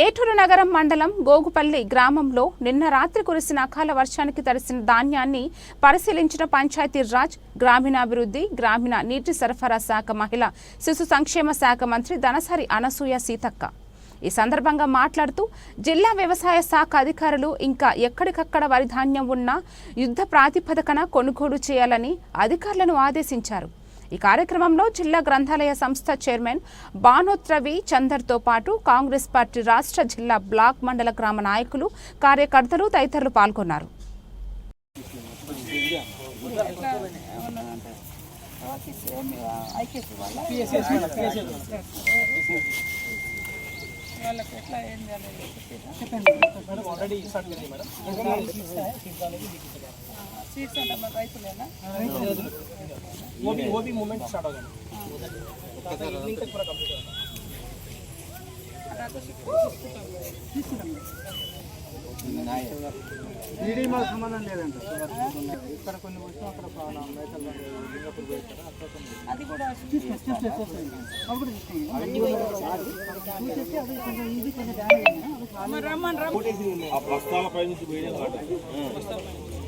ఏటూరు నగరం మండలం గోగుపల్లి గ్రామంలో నిన్న రాత్రి కురిసిన అకాల వర్షానికి తడిసిన ధాన్యాన్ని పరిశీలించిన పంచాయతీరాజ్ గ్రామీణాభివృద్ధి గ్రామీణ నీటి సరఫరా శాఖ మహిళ శిశు సంక్షేమ శాఖ మంత్రి ధనసరి అనసూయ సీతక్క. ఈ సందర్భంగా మాట్లాడుతూ జిల్లా వ్యవసాయ శాఖ అధికారులు ఇంకా ఎక్కడికక్కడ వరి ధాన్యం ఉన్నా యుద్ధ ప్రాతిపదికన కొనుగోలు చేయాలని అధికారులను ఆదేశించారు. ఈ కార్యక్రమంలో జిల్లా గ్రంథాలయ సంస్థ చైర్మన్ బానోత్ చందర్తో పాటు కాంగ్రెస్ పార్టీ రాష్ట్ర జిల్లా బ్లాక్ మండల గ్రామ నాయకులు కార్యకర్తలు తదితరులు పాల్గొన్నారు. వాళ్ళకి ఎట్లా ఏం చేయాలి మేడం ఆల్రెడీ మేడం సీట్స్ అంటే మన రైతులేనా? ఓబీ ఓబీ మూమెంట్ స్టార్ట్ అవుతుంది ఈడీ మాకు సంబంధం లేదంట. ఇక్కడ కొన్ని వచ్చిన అక్కడ మేకలు లింగపూర్ పోయిస్తారు అక్కడ కొన్ని అది కూడా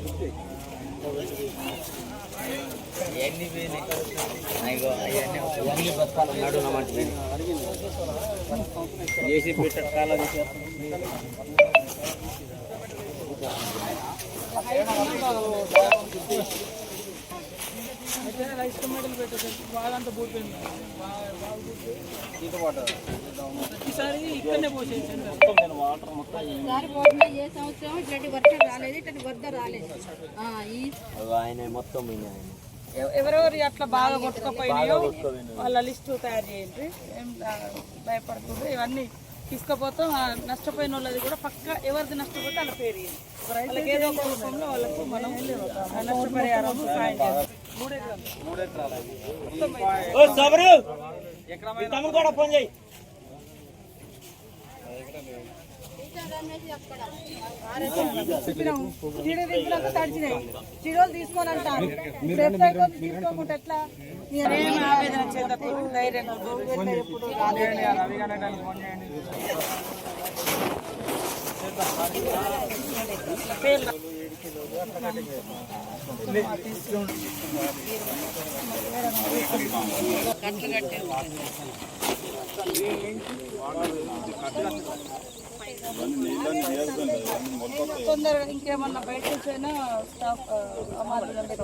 మరి రమ్మని రమ్మని ఆ బస్తాల పై నుంచి పోయిన అయితే రైస్ టమాటాలు పెట్టేసరికి బాగా అంతా పోతుంది ఈసారి ఇక్కడనే పోసేసి ఈసారి పోతున్నా ఏ సంవత్సరం ఇట్లాంటి వర్షం రాలేదు ఇట్లాంటి వరద రాలేదు ఆయన. మొత్తం ఎవరెవరు అట్లా బాగా కొట్టుకపోయినాయో వాళ్ళ లిస్టు తయారు చేయండి. ఏం ఆ, భయపడకూడదు. ఇవన్నీ తీసుకుపోతాం. ఆ నష్టపోయిన వాళ్ళది కూడా పక్క ఎవరిది నష్టపోతే వాళ్ళ పేరు. వాళ్ళకి ఏదో ఒక రూపంలో వాళ్ళకు మనం నష్టపరిహారం సాయం చేస్తాం. తమ్ముడు కూడా ఫోన్ చేయి. చీడదింపులకు తీసుకోనంటారు ఎట్లా తొందరగా ఇంకేమన్నా బయట నుంచి అయినా స్టాఫ్ అమార్లు జల్దీ